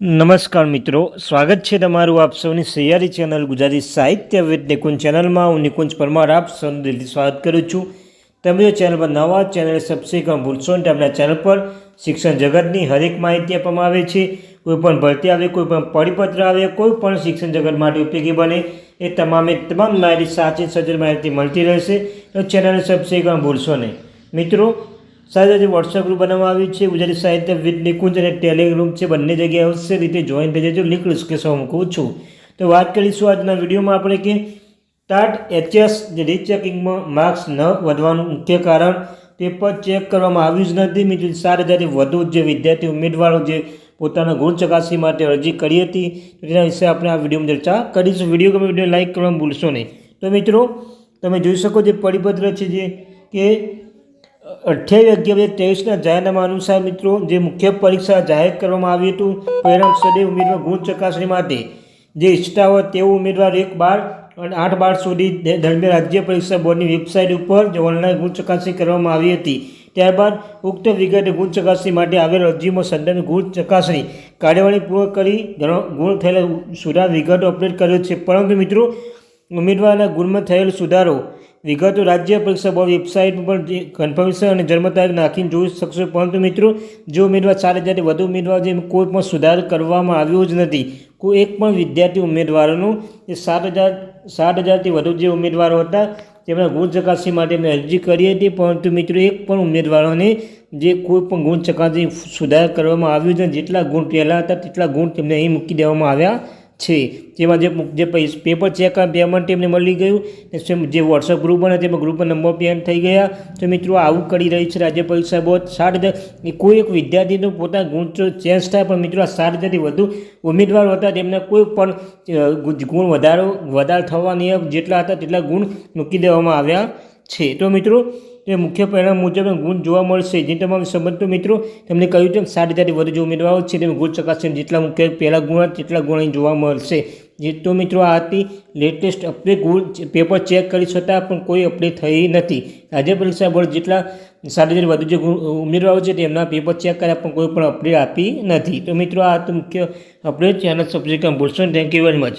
નમસ્કાર મિત્રો, સ્વાગત છે તમારું આપ સૌની સૈયારી ચેનલ ગુજરાતી સાહિત્ય વિદ નિકુંજ ચેનલમાં. હું નિકુંજ પરમાર, આપ સૌનું દિલથી સ્વાગત કરું છું. તમે જો ચેનલ પર નવા ચેનલ સબસ્ક્રાઈબ ભૂલશો ને આપણા ચેનલ પર શિક્ષણ જગતની હરેક માહિતી આપવામાં આવે છે. કોઈ પણ ભરતી આવે, કોઈ પણ પરિપત્ર આવે, કોઈ પણ શિક્ષણ જગત માટે ઉપયોગી બને, એ તમામે તમામ માહિતી સાચી સચોટ માહિતી મળતી રહેશે. તો ચેનલને સબસ્ક્રાઈબ ભૂલશો નહીં. મિત્રો સાથે જે વોટ્સએપ ગ્રુપ બનાવવામાં આવ્યું છે. ગુજરાતી સાહિત્ય, વિદ નિકુંજ અને ટેલિગ્રુપ છે. બંને જગ્યાએ અવશ્ય રીતે જોઈન થઈ જજો. લિંક ડિસ્ક્રિપ્શનમાં મૂકું છું. તો વાત કરીશું આજના વિડીયોમાં આપણે કે ટાટ એચએસ જે રીચેકિંગમાં માર્ક્સ ન વધવાનું મુખ્ય કારણ પેપર ચેક કરવામાં આવ્યું જ નથી. મિત્રો, સાત હજારથી વધુ જે વિદ્યાર્થી ઉમેદવારો જે પોતાના ગુણ ચકાસણી માટે અરજી કરી હતી તેના વિશે આપણે આ વિડીયોમાં ચર્ચા કરીશું. વીડિયો ગમે વીડિયો લાઇક કરવાનું ભૂલશો નહીં. તો મિત્રો, તમે જોઈ શકો જે પરિપત્ર છે જે કે અઠ્યાવીસ અગિયાર બે ત્રેવીસના જાહેરનામા અનુસાર મિત્રો, જે મુખ્ય પરીક્ષા જાહેર કરવામાં આવી હતું, પરિણામ સદે ઉમેદવાર ગુણ ચકાસણી માટે. જે ઈચ્છતા હોય તેવું ઉમેદવાર એક બાર અને આઠ બાર સુધી દરમિયાન રાજ્ય પરીક્ષા બોર્ડની વેબસાઇટ ઉપર જે ઓનલાઈન ગુણ ચકાસણી કરવામાં આવી હતી. ત્યારબાદ ઉક્ત વિગતે ગુણ ચકાસણી માટે આવેલ અરજીમાં સંદર્ભ ગુણ ચકાસણી કાર્યવાહી પૂર્ણ કરી ગુણ થયેલા સુધાર વિગતો અપડેટ કર્યો છે. પરંતુ મિત્રો, ઉમેદવારના ગુણમાં થયેલ સુધારો વિગતો રાજ્ય પરીક્ષા બોર્ડ વેબસાઇટ પર કન્ફર્મેશન અને જન્મ તારીખ નાખીને જોઈ શકશો. પરંતુ મિત્રો, જો ઉમેદવાર ચાર હજારથી વધુ ઉમેદવાર જે કોઈ પણ સુધાર કરવામાં આવ્યો જ નથી. કોઈ એક પણ વિદ્યાર્થી ઉમેદવારોનું એ સાત હજાર, સાત હજારથી વધુ જે ઉમેદવારો હતા, તેમના ગુણ ચકાસણી માટે અમે અરજી કરી હતી. પરંતુ મિત્રો, એક પણ ઉમેદવારોને જે કોઈ પણ ગુણ ચકાસણી સુધાર કરવામાં આવ્યું છે જેટલા ગુણ પહેલાં હતા, તેટલા ગુણ તેમને અહીં મૂકી દેવામાં આવ્યા છે. જેમાં જે જે પેપર ચેક પેમેન્ટ એમને મળી ગયું. જે વોટ્સઅપ ગ્રુપ બને તેમાં ગ્રુપમાં નંબર પેન થઈ ગયા. તો મિત્રો, આવું કરી રહી છે રાજ્ય પરીક્ષા બોર્ડ સાત હજાર કોઈ એક વિદ્યાર્થીનો પોતાના ગુણ ચેન્જ થાય, પણ મિત્રો, આ સાત હજારથી વધુ ઉમેદવારો હતા. તેમને કોઈ પણ ગુણ વધારો વધાર થવાની જેટલા હતા તેટલા ગુણ મૂકી દેવામાં આવ્યા. છે. તો મિત્રો તે મુખ્ય પરિણામ મુજબ ગુણ જોવા મળશે. જે તમામ સંબંધો મિત્રો તેમણે કહ્યું તેમ સાત હજારથી વધુ જે ઉમેદવારો છે. તેમ ગુણ ચકાસણી જેટલા મુખ્ય પહેલાં ગુણ તેટલા ગુણ અહીં જોવા મળશે. જે તો મિત્રો આ હતી લેટેસ્ટ અપડેટ ગુણ પેપર ચેક કરી છતાં પણ કોઈ અપડેટ થઈ નથી. રાજ્ય પરીક્ષા બોર્ડ જેટલા સાત હજાર વધુ જે ઉમેદવારો છે તેમના પેપર ચેક કર્યા પણ કોઈ પણ અપડેટ આપી નથી. તો મિત્રો આ હતું મુખ્ય અપડેટ ચેનલ સબસ્ક્રાઈબ ભૂલશો થેન્ક યુ વેરી મચ